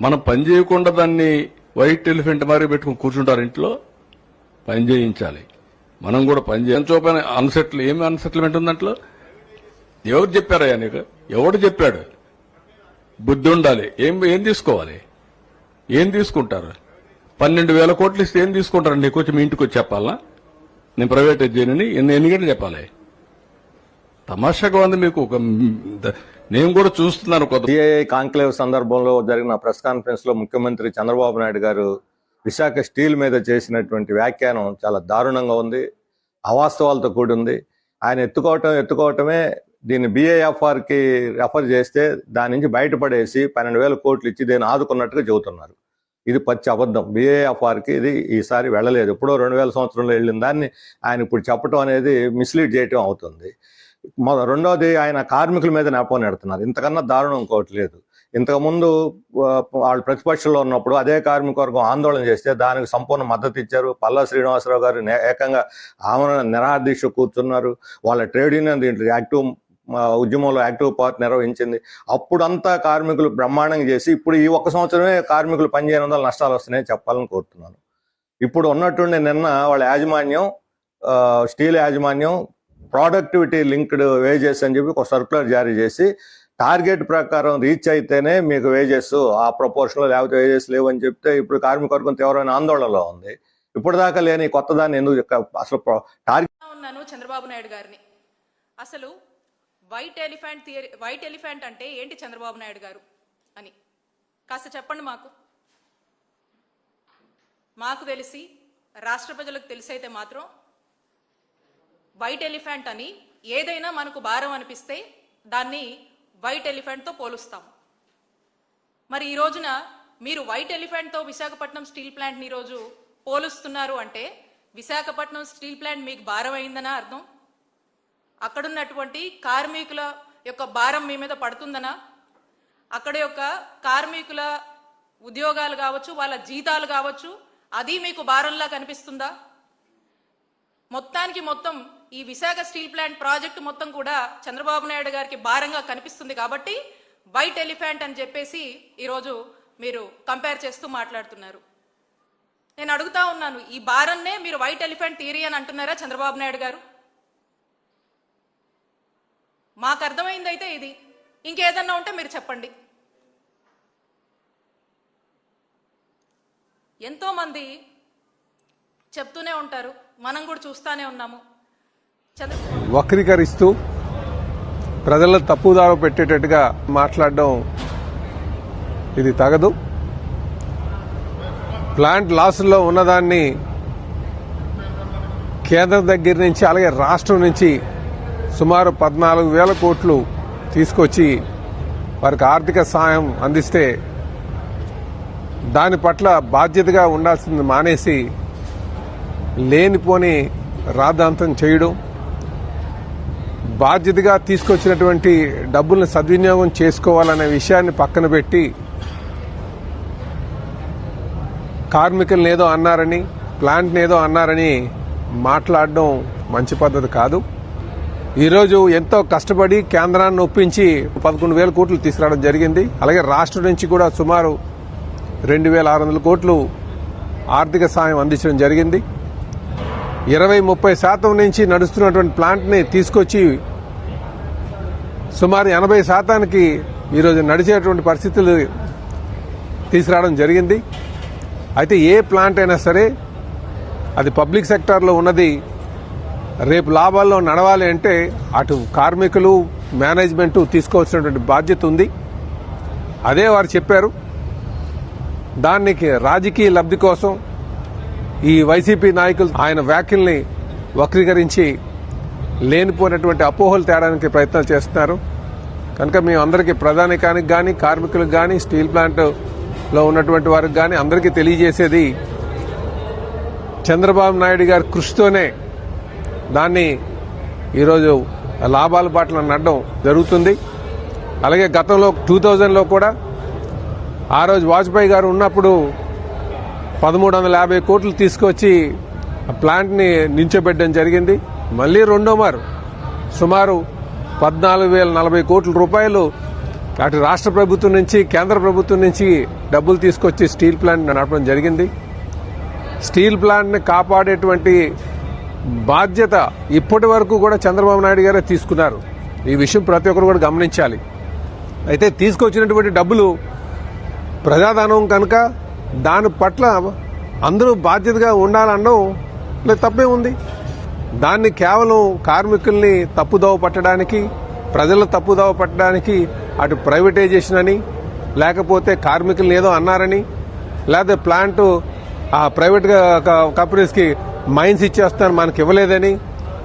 మనం పని చేయకుండా దాన్ని వైట్ ఎలిఫెంట్ మారి పెట్టుకుని కూర్చుంటారు ఇంట్లో పని చేయించాలి. మనం కూడా పని చేయాలి చూపని అన్సెటిల్ ఏమి అన్సెటిల్మెంట్ ఉంది దాంట్లో? ఎవరు చెప్పారయ్యా నీకు? ఎవడు చెప్పాడు? బుద్ధి ఉండాలి. ఏం ఏం తీసుకోవాలి? ఏం తీసుకుంటారు? పన్నెండు వేల కోట్లు ఇస్తే ఏం తీసుకుంటారు? నీకు వచ్చి మీ ఇంటికి వచ్చి చెప్పాలా నేను ప్రైవేట్ చేయనని ఎన్ని ఎన్ని గంటలు చెప్పాలి? తమాషాగా ఉంది మీకు ఒక నేను కూడా చూస్తున్నాను కొత్త సిఐఐ కాంక్లేవ్ సందర్భంలో జరిగిన ప్రెస్ కాన్ఫరెన్స్లో ముఖ్యమంత్రి చంద్రబాబు నాయుడు గారు విశాఖ స్టీల్ మీద చేసినటువంటి వ్యాఖ్యానం చాలా దారుణంగా ఉంది అవాస్తవాలతో కూడి ఉంది ఆయన ఎత్తుకోవటం ఎత్తుకోవటమే దీన్ని బీఏఎఫ్ఆర్కి రెఫర్ చేస్తే దాని నుంచి బయటపడేసి పన్నెండు వేల కోట్లు ఇచ్చి దీన్ని ఆదుకున్నట్టుగా చెబుతున్నారు. ఇది పచ్చి అబద్ధం. బిఏఎఫ్ఆర్కి ఇది ఈసారి వెళ్ళలేదు. ఎప్పుడో రెండు వేల సంవత్సరంలో వెళ్ళిన దాన్ని ఆయన ఇప్పుడు చెప్పడం అనేది మిస్లీడ్ చేయటం అవుతుంది. రెండోది ఆయన కార్మికుల మీద నెపం నెడుతున్నారు. ఇంతకన్నా దారుణం ఇంకోటి లేదు. ఇంతకుముందు వాళ్ళు ప్రతిపక్షంలో ఉన్నప్పుడు అదే కార్మిక వర్గం ఆందోళన చేస్తే దానికి సంపూర్ణ మద్దతు ఇచ్చారు. పల్లా శ్రీనివాసరావు గారు నే- ఏకంగా ఆమె నిరాదీక్ష కూర్చున్నారు. వాళ్ళ ట్రేడ్ యూనియన్ దీంట్లో యాక్టివ్ ఉద్యమంలో యాక్టివ్ పార్ట్ నిర్వహించింది. అప్పుడంతా కార్మికులు బ్రహ్మాండంగా చేసి ఇప్పుడు ఈ ఒక్క సంవత్సరమే కార్మికులు పనిచేయడం వల్ల నష్టాలు వస్తున్నాయని చెప్పాలని కోరుతున్నాను. ఇప్పుడు ఉన్నట్టుండి నిన్న వాళ్ళ యాజమాన్యం స్టీల్ యాజమాన్యం ప్రొడక్టివిటీ లింక్డ్ వేజెస్ అని చెప్పి ఒక సర్కులర్ జారీ చేసి టార్గెట్ ప్రకారం రీచ్ అయితేనే మీకు వేజెస్ ఆ ప్రపోర్షన్లో లేకపోతే వేజెస్ లేవు అని చెప్తే ఇప్పుడు కార్మిక వర్గం తీవ్రమైన ఆందోళనలో ఉంది. ఇప్పటిదాకా లేని కొత్త దాన్ని ఎందుకు అసలు టార్గెట్ ఉన్నాను చంద్రబాబు నాయుడు గారిని? అసలు white elephant theory white elephant అంటే ఏంటి చంద్రబాబు నాయుడు గారు అని? కాస్త చెప్పండి మాకు. మాకు తెలిసి రాష్ట్ర ప్రజలకు తెలిసైతే మాత్రం వైట్ ఎలిఫెంట్ అని ఏదైనా మనకు భారం అనిపిస్తే దాన్ని వైట్ ఎలిఫెంట్తో పోలుస్తాం మరి ఈ రోజున మీరు వైట్ ఎలిఫెంట్తో విశాఖపట్నం స్టీల్ ప్లాంట్ని ఈరోజు పోలుస్తున్నారు అంటే విశాఖపట్నం స్టీల్ ప్లాంట్ మీకు భారం అయిందనా అర్థం? అక్కడున్నటువంటి కార్మికుల యొక్క భారం మీ మీద పడుతుందనా? అక్కడ యొక్క కార్మికుల ఉద్యోగాలు కావచ్చు వాళ్ళ జీతాలు కావచ్చు అది మీకు భారంలా కనిపిస్తుందా? మొత్తానికి మొత్తం ఈ విశాఖ స్టీల్ ప్లాంట్ ప్రాజెక్టు మొత్తం కూడా చంద్రబాబు నాయుడు గారికి భారంగా కనిపిస్తుంది కాబట్టి వైట్ ఎలిఫెంట్ అని చెప్పేసి ఈరోజు మీరు కంపేర్ చేస్తూ మాట్లాడుతున్నారు. నేను అడుగుతా ఉన్నాను ఈ భారన్నే మీరు వైట్ ఎలిఫెంట్ థియరీ అని అంటున్నారా చంద్రబాబు నాయుడు గారు? మాకు అర్థమైంది అయితే ఇది. ఇంకేదన్నా ఉంటే మీరు చెప్పండి. ఎంతోమంది చెప్తూనే ఉంటారు మనం కూడా చూస్తూనే ఉన్నాము. వక్రీకరిస్తూ ప్రజల తప్పుదారు పెట్టేటట్టుగా మాట్లాడడం ఇది తగదు. ప్లాంట్ లాసుల్లో ఉన్నదాన్ని కేంద్రం దగ్గర నుంచి అలాగే రాష్ట్రం నుంచి సుమారు పద్నాలుగు వేల కోట్లు తీసుకొచ్చి వారికి ఆర్థిక సాయం అందిస్తే దాని పట్ల బాధ్యతగా ఉండాల్సింది మానేసి లేనిపోని రాద్ధాంతం చేయడం. బాధ్యతగా తీసుకొచ్చినటువంటి డబ్బుల్ని సద్వినియోగం చేసుకోవాలనే విషయాన్ని పక్కన పెట్టి కార్మికులను ఏదో అన్నారని ప్లాంట్ని ఏదో అన్నారని మాట్లాడడం మంచి పద్ధతి కాదు. ఈరోజు ఎంతో కష్టపడి కేంద్రాన్ని ఒప్పించి పదకొండు వేల కోట్లు తీసుకురావడం జరిగింది. అలాగే రాష్ట్రం నుంచి కూడా సుమారు రెండు వేల ఆరు వందల కోట్లు ఆర్థిక సాయం అందించడం జరిగింది. ఇరవై ముప్పై శాతం నుంచి నడుస్తున్నటువంటి ప్లాంట్ని తీసుకొచ్చి సుమారు ఎనభై శాతానికి ఈరోజు నడిచేటువంటి పరిస్థితులు తీసుకురావడం జరిగింది. అయితే ఏ ప్లాంట్ అయినా సరే అది పబ్లిక్ సెక్టార్లో ఉన్నది రేపు లాభాల్లో నడవాలి అంటే అటు కార్మికులు మేనేజ్మెంట్ తీసుకోవాల్సినటువంటి బాధ్యత ఉంది. అదే వారు చెప్పారు దానికి రాజకీయ లబ్ధి కోసం ఈ వైసీపీ నాయకులు ఆయన వ్యాఖ్యల్ని వక్రీకరించి లేనిపోయినటువంటి అపోహలు తేడానికి ప్రయత్నాలు చేస్తున్నారు. కనుక మేము అందరికీ ప్రధానికానికి కానీ కార్మికులకు కానీ స్టీల్ ప్లాంట్లో ఉన్నటువంటి వారికి కానీ అందరికీ తెలియజేసేది చంద్రబాబు నాయుడు గారి కృషితోనే దాన్ని ఈరోజు లాభాల బాటలు నడడం జరుగుతుంది. అలాగే గతంలో టూ థౌజండ్లో కూడా ఆ రోజు వాజ్పేయి గారు ఉన్నప్పుడు పదమూడు వందల యాభై కోట్లు తీసుకొచ్చి ఆ ప్లాంట్ని నించోబెట్టడం జరిగింది. మళ్ళీ రెండో మారు. సుమారు పద్నాలుగు వేల నలభై కోట్ల రూపాయలు అటు రాష్ట్ర ప్రభుత్వం నుంచి కేంద్ర ప్రభుత్వం నుంచి డబ్బులు తీసుకొచ్చి స్టీల్ ప్లాంట్ నడపడం జరిగింది. స్టీల్ ప్లాంట్ని కాపాడేటువంటి బాధ్యత ఇప్పటి వరకు కూడా చంద్రబాబు నాయుడు గారే తీసుకున్నారు. ఈ విషయం ప్రతి ఒక్కరు కూడా గమనించాలి. అయితే తీసుకొచ్చినటువంటి డబ్బులు ప్రజాధనం కనుక దాని పట్ల అందరూ బాధ్యతగా ఉండాలనడం లేదు తప్పే ఉంది. దాన్ని కేవలం కార్మికుల్ని తప్పుదోవ పట్టడానికి ప్రజల తప్పుదోవ పట్టడానికి అటు ప్రైవేటైజేషన్ అని లేకపోతే కార్మికుల్ని ఏదో అన్నారని లేకపోతే ప్లాంట్ ఆ ప్రైవేట్ కంపెనీస్ మైన్స్ ఇచ్చేస్తాను మనకి ఇవ్వలేదని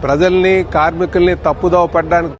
ప్రజల్ని కార్మికుల్ని తప్పుదోవ పట్టడానికి